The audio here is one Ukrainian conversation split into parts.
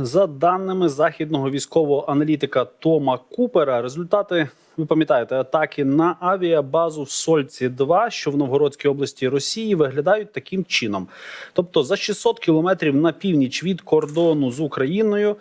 За даними західного військового аналітика Тома Купера, результати ви пам'ятаєте атаки на авіабазу в Сольці 2 що в Новгородській області Росії, виглядають таким чином: тобто за 600 кілометрів на північ від кордону з Україною.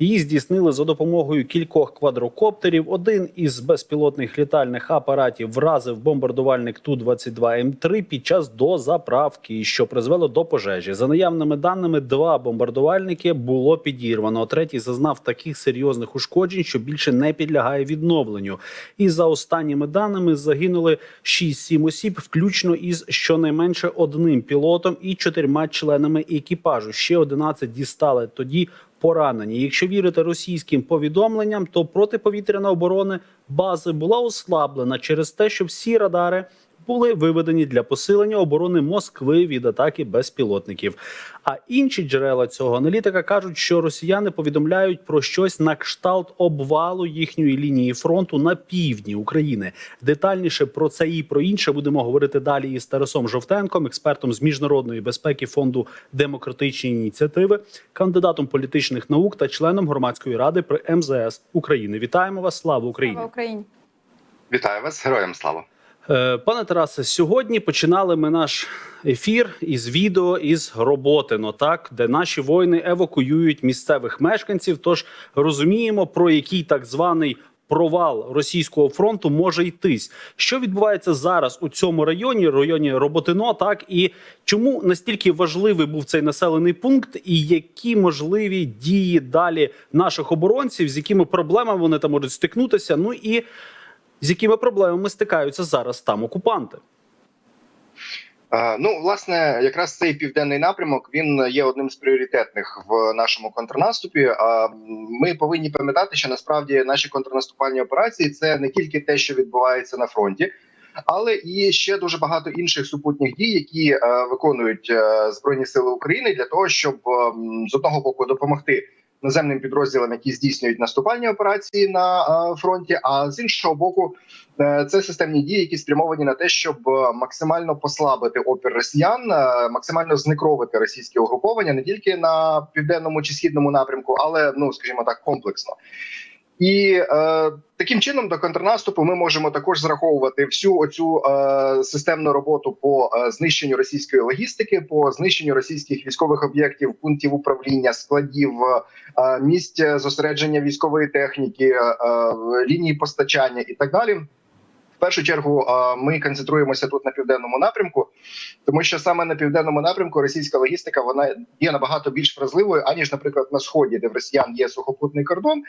Її здійснили за допомогою кількох квадрокоптерів. Один із безпілотних літальних апаратів вразив бомбардувальник ту 22 м 3 під час дозаправки, що призвело до пожежі. За наявними даними, два бомбардувальники було підірвано. Третій зазнав таких серйозних ушкоджень, що більше не підлягає відновленню. І за останніми даними загинули 6-7 осіб, включно із щонайменше одним пілотом і чотирма членами екіпажу. Ще 11 дістали тоді поранені. Якщо вірити російським повідомленням, то протиповітряна оборона бази була ослаблена через те, що всі радари були виведені для посилення оборони Москви від атаки безпілотників. А інші джерела цього аналітика кажуть, що росіяни повідомляють про щось на кшталт обвалу їхньої лінії фронту на півдні України. Детальніше про це і про інше будемо говорити далі із Тарасом Жовтенком, експертом з міжнародної безпеки фонду демократичні ініціативи, кандидатом політичних наук та членом громадської ради при МЗС України. Вітаємо вас! Слава Україні! Слава Україні. Вітаю вас, героям слава. Е, Пане Тарасе, сьогодні починали ми наш ефір із відео із Роботино, так де наші воїни евакуюють місцевих мешканців. Тож розуміємо, про який так званий провал російського фронту може йтись. Що відбувається зараз у цьому районі, районі Роботино, так і чому настільки важливий був цей населений пункт, і які можливі дії далі наших оборонців, з якими проблемами вони там можуть стикнутися? Ну і з якими проблемами стикаються зараз там окупанти? Е, Ну, власне, якраз цей південний напрямок він є одним з пріоритетних в нашому контрнаступі. А ми повинні пам'ятати, що насправді наші контрнаступальні операції це не тільки те, що відбувається на фронті. Але і ще дуже багато інших супутніх дій, які е, виконують е, збройні сили України для того, щоб з одного боку допомогти наземним підрозділам, які здійснюють наступальні операції на е, фронті. А з іншого боку, е, це системні дії, які спрямовані на те, щоб е, максимально послабити опір росіян, максимально зникровити російські угруповання не тільки на південному чи східному напрямку, але ну скажімо так, комплексно. І е, таким чином до контрнаступу ми можемо також зраховувати всю оцю е, системну роботу по е, знищенню російської логістики, по знищенню російських військових об'єктів, пунктів управління, складів, е, місць зосередження військової техніки, е, лінії постачання і так далі. Першу чергу е, ми концентруємося тут на південному напрямку, тому що саме на південному напрямку російська логістика вона є набагато більш вразливою аніж, наприклад, на сході, де в росіян є сухопутний кордон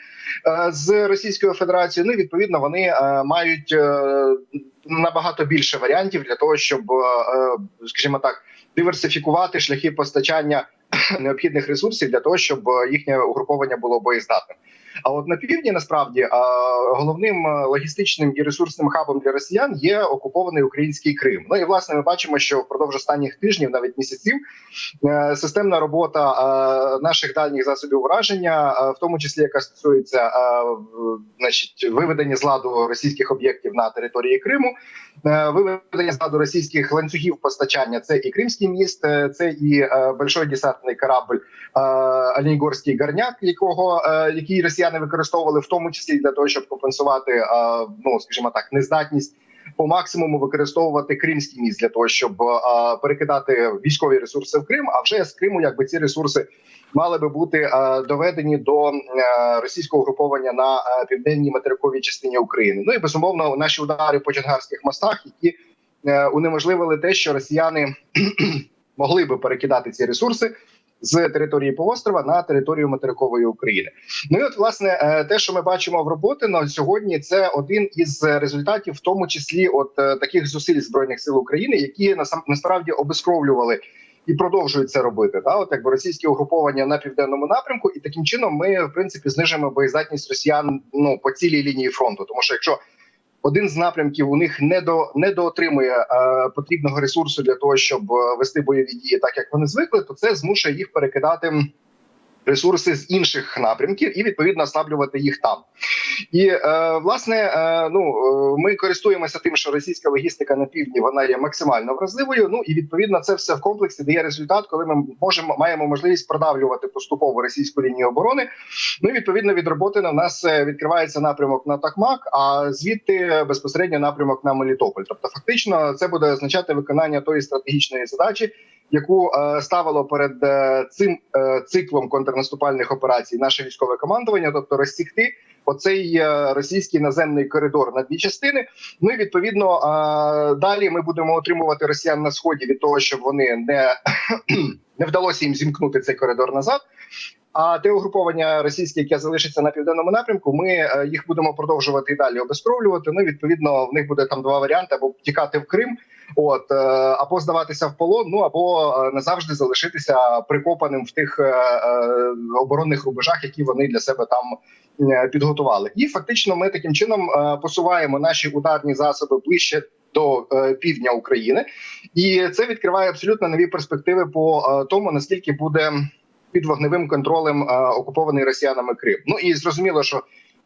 е, з Російською Федерацією. Ну і відповідно вони е, мають набагато більше варіантів для того, щоб, скажімо так, диверсифікувати шляхи постачання необхідних ресурсів для того, щоб їхнє угруповання було боєздатним. А от на півдні насправді головним логістичним і ресурсним хабом для росіян є окупований український Крим. Ну і власне ми бачимо, що впродовж останніх тижнів, навіть місяців, е, системна робота наших дальніх засобів враження, в тому числі яка стосується значить виведення з ладу російських об'єктів на території Криму, е, виведення з ладу російських ланцюгів постачання. Це і Кримський міст, е, це і большой десантний корабль Оленігорський гарняк, якого який росіяни використовували в тому числі для того, щоб компенсувати ну скажімо так, нездатність по максимуму використовувати Кримський міст для того, щоб перекидати військові ресурси в Крим. А вже з Криму, якби ці ресурси мали би бути доведені до російського груповання на південній материковій частині України. Ну і безумовно наші удари по Чонгарських мостах, які е, унеможливили те, що росіяни могли би перекидати ці ресурси з території півострова на територію материкової України. Ну і от власне е, те, що ми бачимо в роботи на сьогодні, це один із результатів, в тому числі, от е, таких зусиль збройних сил України, які насправді обескровлювали. І продовжують це робити, да, от якби російські угруповання на південному напрямку, і таким чином ми в принципі знижимо боєздатність росіян ну по цілій лінії фронту. Тому що якщо один з напрямків у них не до не доотримує е, потрібного ресурсу для того, щоб е, вести бойові дії, так як вони звикли, то це змушує їх перекидати ресурси з інших напрямків і відповідно ослаблювати їх там. І е, власне, е, ну е, ми користуємося тим, що російська логістика на півдні вона є максимально вразливою. Ну і відповідно це все в комплексі дає результат, коли ми можемо маємо можливість продавлювати поступово російську лінію оборони. Ну і відповідно від роботи на нас е, відкривається напрямок на Такмак, а звідти безпосередньо напрямок на Мелітополь. Тобто, фактично, це буде означати виконання тої стратегічної задачі, яку е, ставило перед е, цим е, циклом контрнаступальних операцій наше військове командування, тобто розсікти оцей російський наземний коридор на дві частини. Ну і відповідно далі ми будемо отримувати росіян на сході від того, щоб вони не, не вдалося їм зімкнути цей коридор назад. А те угруповання російське, яке залишиться на південному напрямку, ми е, їх будемо продовжувати і далі обезкровлювати. Ну відповідно, в них буде там два варіанти: або втікати в Крим, от е, або здаватися в полон, ну або е, назавжди залишитися прикопаним в тих оборонних рубежах, які вони для себе там підготували. І фактично, ми таким чином посуваємо наші ударні засоби ближче до півдня України, і це відкриває абсолютно нові перспективи по тому, наскільки буде під вогневим контролем е, окупований росіянами Крим. Ну і зрозуміло, що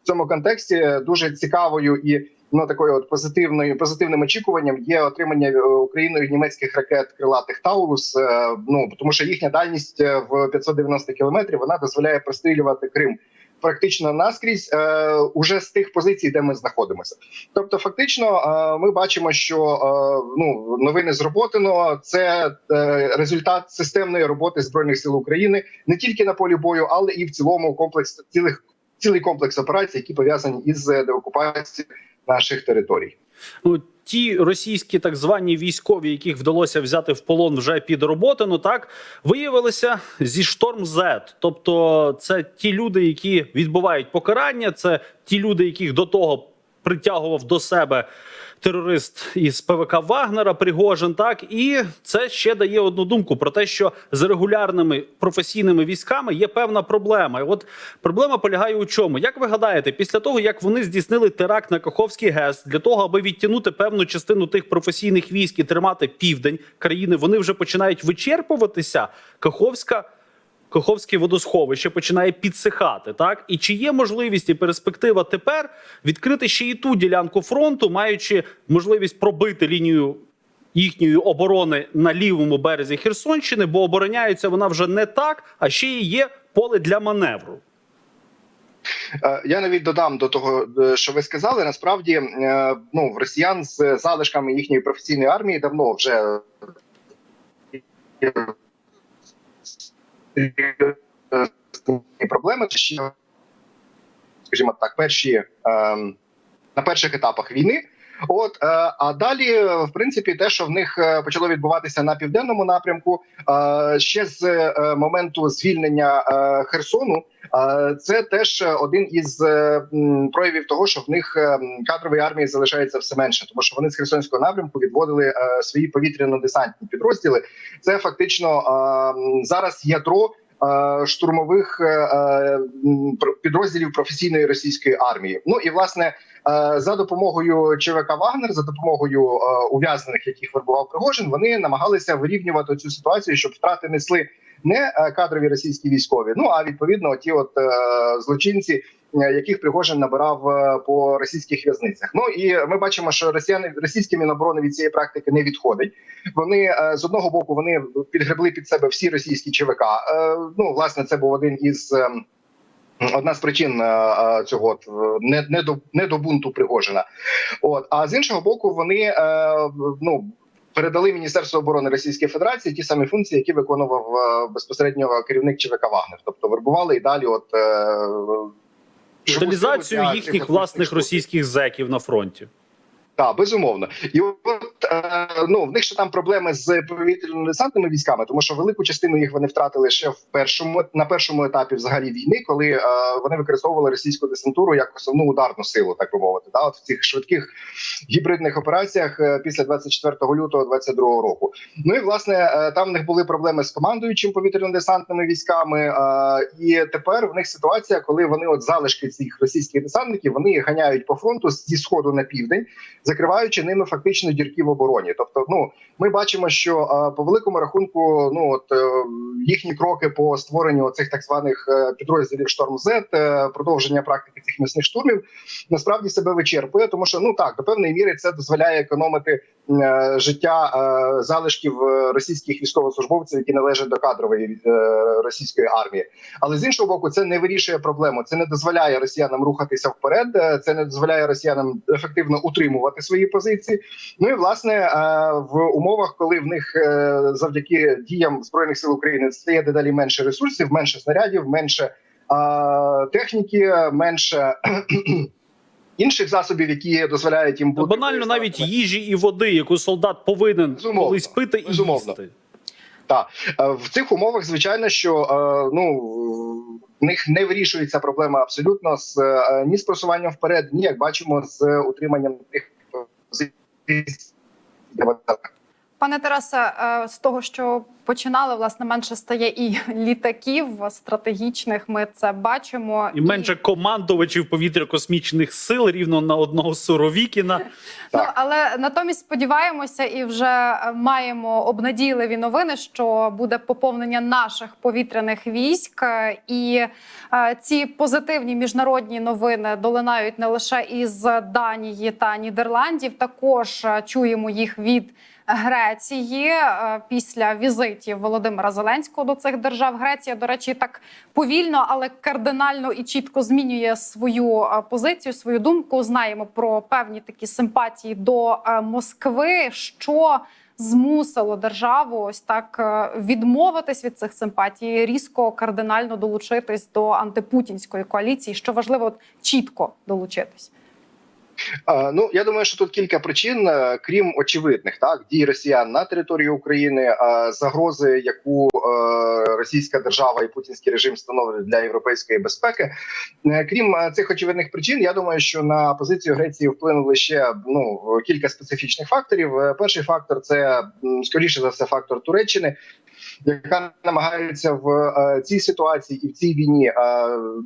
в цьому контексті дуже цікавою і ну такою от позитивною позитивним очікуванням є отримання е, Україною німецьких ракет крилатих Таурус. Е, ну тому що їхня дальність в 590 кілометрів вона дозволяє прострілювати Крим. Практично наскрізь е, уже з тих позицій, де ми знаходимося. Тобто, фактично, е, ми бачимо, що е, ну новини зроботено. Це е, результат системної роботи збройних сил України не тільки на полі бою, але і в цілому комплекс цілих цілий комплекс операцій, які пов'язані із деокупацією наших територій. Ну, ті російські так звані військові, яких вдалося взяти в полон вже під роботину, так виявилися зі шторм Z. Тобто, це ті люди, які відбувають покарання, це ті люди, яких до того притягував до себе терорист із ПВК Вагнера Пригожин. Так і це ще дає одну думку про те, що з регулярними професійними військами є певна проблема. От проблема полягає у чому? Як ви гадаєте, після того як вони здійснили теракт на Каховський ГЕС для того, аби відтягнути певну частину тих професійних військ і тримати південь країни, вони вже починають вичерпуватися. Каховська. Каховське водосховище починає підсихати, так і чи є можливість і перспектива тепер відкрити ще і ту ділянку фронту, маючи можливість пробити лінію їхньої оборони на лівому березі Херсонщини, бо обороняється вона вже не так, а ще і є поле для маневру. Е, Я навіть додам до того, е, що ви сказали. Насправді, е, ну росіян з залишками їхньої професійної армії давно вже проблеми. Це ще, скажімо так, перші ем, на перших етапах війни. От е, а далі, в принципі, те, що в них е, почало відбуватися на південному напрямку, е, ще з моменту звільнення Херсону, це теж один із проявів того, що в них кадрової армії залишається все менше, тому що вони з Херсонського напрямку відводили свої повітряно-десантні підрозділи. Це фактично зараз ядро. Е, Штурмових е, е, підрозділів професійної російської армії. Ну і власне за допомогою ЧВК Вагнер, за допомогою ув'язнених, яких вербував Пригожин, вони намагалися вирівнювати цю ситуацію, щоб втрати несли не кадрові російські військові, ну а відповідно ті, от злочинці, яких Пригожин набирав е, по російських в'язницях. Ну і ми бачимо, що росіяни російські міноборони від цієї практики не відходить. Вони е, з одного боку вони підгребли під себе всі російські ЧВК. Е, Ну власне, це був один із. ем, Одна з причин е, е, цього е, не, не до не до бунту Пригожина. От а з іншого боку, вони е, ну передали Міністерству оборони Російської Федерації ті самі функції, які виконував е, безпосередньо керівник ЧВК Вагнер. Тобто вербували і далі, от для їхніх власних російських зеків на фронті. Так, безумовно, і ну в них ще там проблеми з повітряно-десантними військами, тому що велику частину їх вони втратили ще в першому на першому етапі взагалі війни, коли е, вони використовували російську десантуру як основну ударну силу, так би мовити, да, от в цих швидких гібридних операціях е, після 24 лютого 22 року. Ну і власне е, там в них були проблеми з командуючим повітряно-десантними військами. Е, і тепер в них ситуація, коли вони от залишки цих російських десантників вони ганяють по фронту зі сходу на південь закриваючи ними фактично дірки в обороні. Тобто, ну ми бачимо, що по великому рахунку, ну от е, їхні кроки по створенню цих так званих е, підрозділів Шторм Z, е, продовження практики цих м'ясних штурмів, насправді себе вичерпує, тому що ну так до певної міри це дозволяє економити життя е, залишків е, російських військовослужбовців, які належать до кадрової е, російської армії. Але з іншого боку, це не вирішує проблему. Це не дозволяє росіянам рухатися вперед. е, Це не дозволяє росіянам ефективно утримувати свої позиції. Ну і власне е, в умовах, коли в них е, завдяки діям збройних сил України стає дедалі менше ресурсів, менше снарядів, менше е, техніки, менше. Інших засобів, які дозволяють їм бути Банально навіть їжі і води, яку солдат повинен Безумовно. колись пити і Безумовно. їсти. Так В цих умовах, звичайно, що е, ну в них не вирішується проблема абсолютно з е, ні з просуванням вперед, ні як бачимо з утриманням тих позицій. Пане Тарасе, е, з того, що починали, власне, менше стає і літаків стратегічних. Ми це бачимо. І менше командувачів повітряно-космічних сил рівно на одного Суровікіна. Ну, але натомість сподіваємося і вже маємо обнадійливі новини, що буде поповнення наших повітряних військ. І е, ці позитивні міжнародні новини долинають не лише із Данії та Нідерландів. Також е, чуємо їх від. Греції е, після візитів Володимира Зеленського до цих держав Греція, до речі, так повільно, але кардинально і чітко змінює свою е, позицію, свою думку. Знаємо про певні такі симпатії до е, Москви, що змусило державу ось так відмовитись від цих симпатій, різко кардинально долучитись до антипутінської коаліції. Що важливо, от чітко долучитись. Ну я думаю, що тут кілька причин, е, крім очевидних, так дій росіян на території України, загрози, яку е, російська держава і путінський режим становлять для європейської безпеки. Е, Крім цих очевидних причин, я думаю, що на позицію Греції вплинули ще ну кілька специфічних факторів. Перший фактор це скоріше за все фактор Туреччини. Яка намагається в е, цій ситуації і в цій війні, е,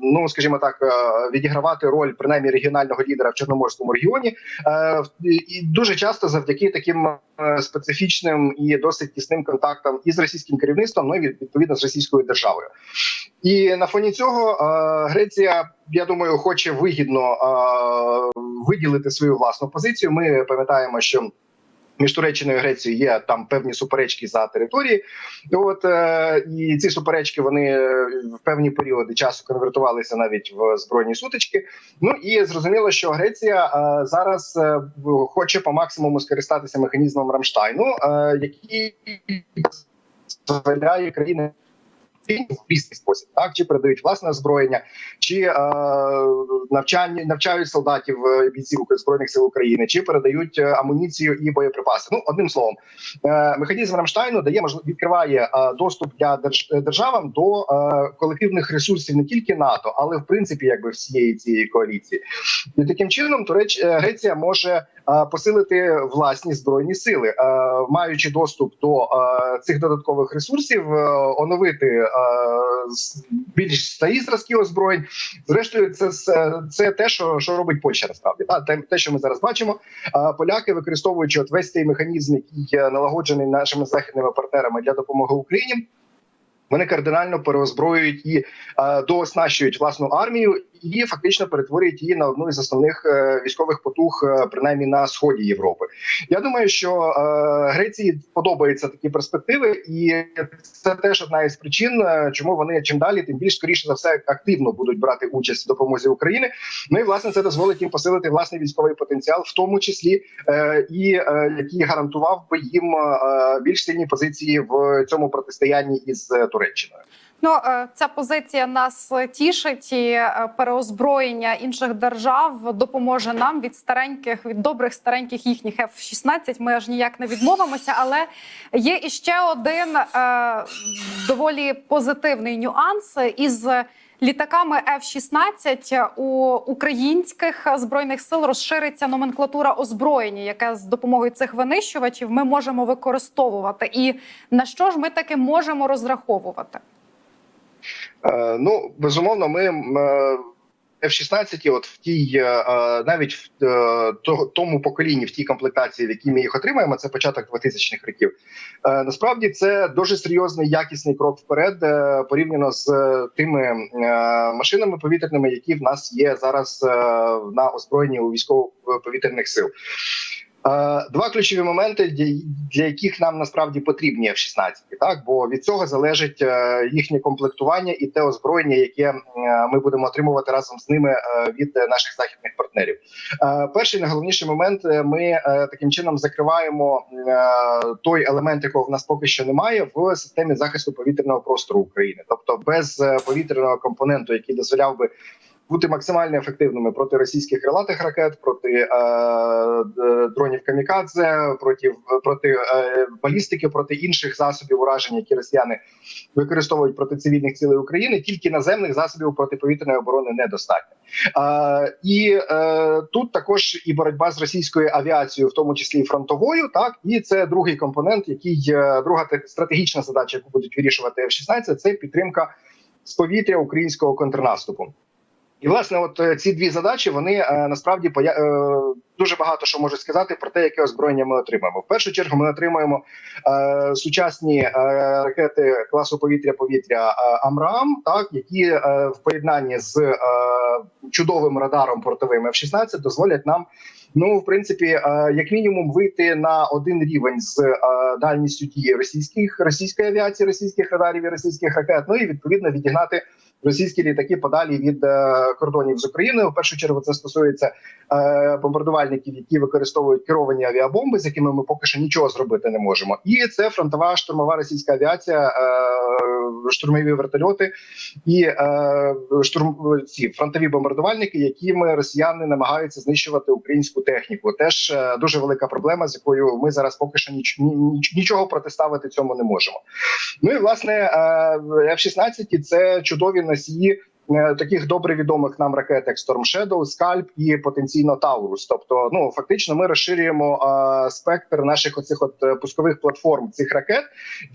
ну скажімо так, е, відігравати роль принаймні регіонального лідера в Чорноморському регіоні, і дуже часто завдяки таким специфічним і досить тісним контактам із російським керівництвом, ну і відповідно з російською державою. І на фоні цього Греція, я думаю, хоче вигідно виділити свою власну позицію. Ми пам'ятаємо, що. Між Туреччиною і Грецією є там певні суперечки за території. От е, і ці суперечки вони е, в певні періоди часу конвертувалися навіть в збройні сутички. Ну і зрозуміло, що Греція е, зараз е, хоче по максимуму скористатися механізмом Рамштайну, е, який дозволяє країни в різний спосіб, так чи передають власне озброєння, чи е, навчання навчають солдатів е, бійців збройних сил України, чи передають е, амуніцію і боєприпаси. Ну одним словом, е, механізм Рамштайну дає можливість відкриває е, доступ для держ, державам до е, колективних ресурсів не тільки НАТО, але в принципі якби всієї цієї коаліції. І таким чином Туреч е, Греція може е, посилити власні збройні сили, е, маючи доступ до е, цих додаткових ресурсів, е, оновити е, більш старі зразки озброєнь. Зрештою, це це те, що, що робить Польща насправді. Та те, те, що ми зараз бачимо. Поляки, використовуючи от весь цей механізм, який налагоджений нашими західними партнерами для допомоги Україні. Вони кардинально переозброюють і е, дооснащують власну армію і фактично перетворюють її на одну із основних е, військових потуг, е, принаймні на сході Європи. Я думаю, що е, Греції подобаються такі перспективи, і це теж одна із причин, чому вони чим далі, тим більш скоріше за все активно будуть брати участь в допомозі України. Ну і власне це дозволить їм посилити власний військовий потенціал, в тому числі і який гарантував би їм більш сильні позиції в цьому протистоянні із Туреччиною. Ну, е, ця позиція нас тішить і е, переозброєння інших держав допоможе нам від стареньких, від добрих стареньких їхніх F-16. Ми аж ніяк не відмовимося. Але є іще один е, доволі позитивний нюанс із. Літаками F-16 у українських збройних сил розшириться номенклатура озброєння, яке з допомогою цих винищувачів ми можемо використовувати. І на що ж ми таки можемо розраховувати? Е, Ну безумовно, ми е, F-16, от в тій е, навіть в тому поколінні, в тій комплектації, в якій ми їх отримаємо, це початок 2000-х років. Насправді це дуже серйозний якісний крок вперед порівняно з тими машинами повітряними, які в нас є зараз на озброєнні у військово-повітряних сил. Е, Два ключові моменти, для- яких нам насправді потрібні F-16, так бо від цього залежить е, їхнє комплектування і те озброєння, яке е, ми будемо отримувати разом з ними від наших західних партнерів. Перший найголовніший момент ми таким чином закриваємо той елемент, якого в нас поки що немає, в системі захисту повітряного простору України, тобто без повітряного компоненту, який дозволяв би бути максимально ефективними проти російських крилатих ракет, проти е, дронів камікадзе, проти проти е, балістики, проти інших засобів ураження, які росіяни використовують проти цивільних цілей України. Тільки наземних засобів протиповітряної оборони недостатньо. Е, і е, тут також і боротьба з російською авіацією, в тому числі і фронтовою, так і це другий компонент, який е, друга те- стратегічна задача, яку будуть вирішувати F-16, це підтримка з повітря українського контрнаступу. І власне, от е, ці дві задачі вони е, насправді е, дуже багато що можуть сказати про те, яке озброєння ми отримаємо. В першу чергу ми отримаємо сучасні ракети класу повітря-повітря Амрам, так які в поєднанні з чудовим радаром портовим F-16 дозволять нам. Ну, в принципі, як мінімум, вийти на один рівень з дальністю дії російських російської авіації, російських радарів і російських ракет. Ну і відповідно відігнати російські літаки подалі від е, кордонів з Україною. В першу чергу це стосується е, бомбардувальників, які використовують керовані авіабомби, з якими ми поки що нічого зробити не можемо. І це фронтова штурмова російська авіація, е, штурмові вертольоти і е, штурм ці фронтові бомбардувальники, якими росіяни намагаються знищувати українську техніку. Теж дуже велика проблема, з якою ми зараз поки що ніч, ніч, нічого протиставити цьому не можемо. Ну і власне е, F-16 – це чудові носії. е, Таких добре відомих нам ракет, як Storm Shadow, Scalp і потенційно Taurus. Тобто, ну фактично, ми розширюємо е, спектр наших оцих от е, пускових платформ цих ракет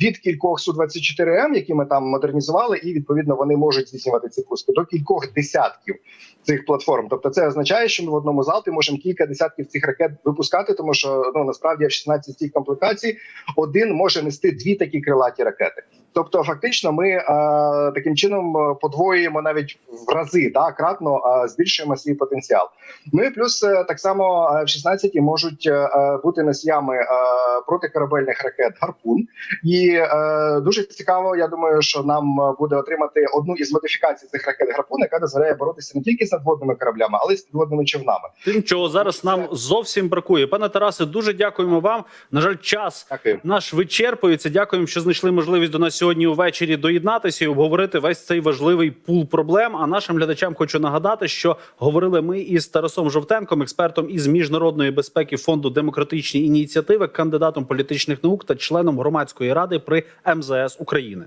від кількох су 24 м які ми там модернізували, і відповідно вони можуть здійснювати ці пуски до кількох десятків цих платформ. Тобто, це означає, що ми в одному залпі можемо кілька десятків цих ракет випускати, тому що ну насправді в 16 цих комплектацій один може нести дві такі крилаті ракети. Тобто, фактично, ми е, таким чином е, подвоюємо навіть в рази да, кратно е, збільшуємо свій потенціал. Ну і плюс е, так само в 16 можуть е, бути носіями е, протикорабельних ракет гарпун. І е, дуже цікаво, я думаю, що нам буде отримати одну із модифікацій цих ракет гарпун, яка дозволяє боротися не тільки з надводними кораблями, але й з підводними човнами. Тим, чого зараз нам зовсім бракує. Пане Тарасе, дуже дякуємо вам. На жаль, час Дякую. наш вичерпується. Дякуємо, що знайшли можливість до нас сьогодні увечері доєднатися і обговорити весь цей важливий пул проблем. А нашим глядачам хочу нагадати, що говорили ми із Тарасом Жовтенком, експертом із міжнародної безпеки фонду демократичні ініціативи, кандидатом політичних наук та членом громадської ради при МЗС України.